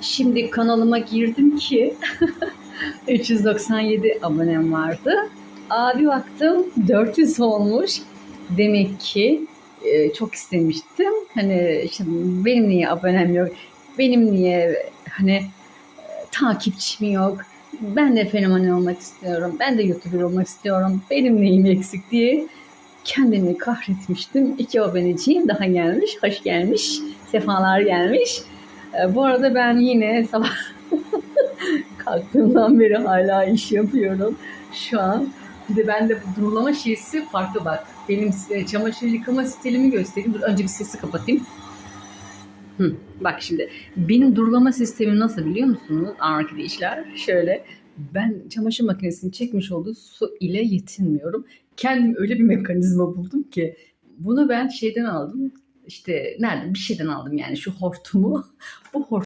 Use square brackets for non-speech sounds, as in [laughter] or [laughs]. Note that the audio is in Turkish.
Şimdi kanalıma girdim ki [laughs] 397 abonem vardı. Abi baktım 400 olmuş. Demek ki e, çok istemiştim. Hani şimdi benim niye abonem yok? Benim niye hani takipçim yok? Ben de fenomen olmak istiyorum. Ben de YouTuber olmak istiyorum. Benim neyim eksik diye kendimi kahretmiştim. İki aboneciğim daha gelmiş. Hoş gelmiş. Sefalar gelmiş. E, bu arada ben yine sabah [laughs] kalktığımdan beri hala iş yapıyorum. Şu an bir de bende bu durulama şeysi farklı bak. Benim e, çamaşır yıkama stilimi göstereyim. Dur önce bir sesi kapatayım. Hı, bak şimdi benim durulama sistemim nasıl biliyor musunuz arkadaşlar? Şöyle ben çamaşır makinesini çekmiş olduğu su ile yetinmiyorum. Kendim öyle bir mekanizma buldum ki bunu ben şeyden aldım. İşte nereden bir şeyden aldım yani şu hortumu. [laughs] Bu hortum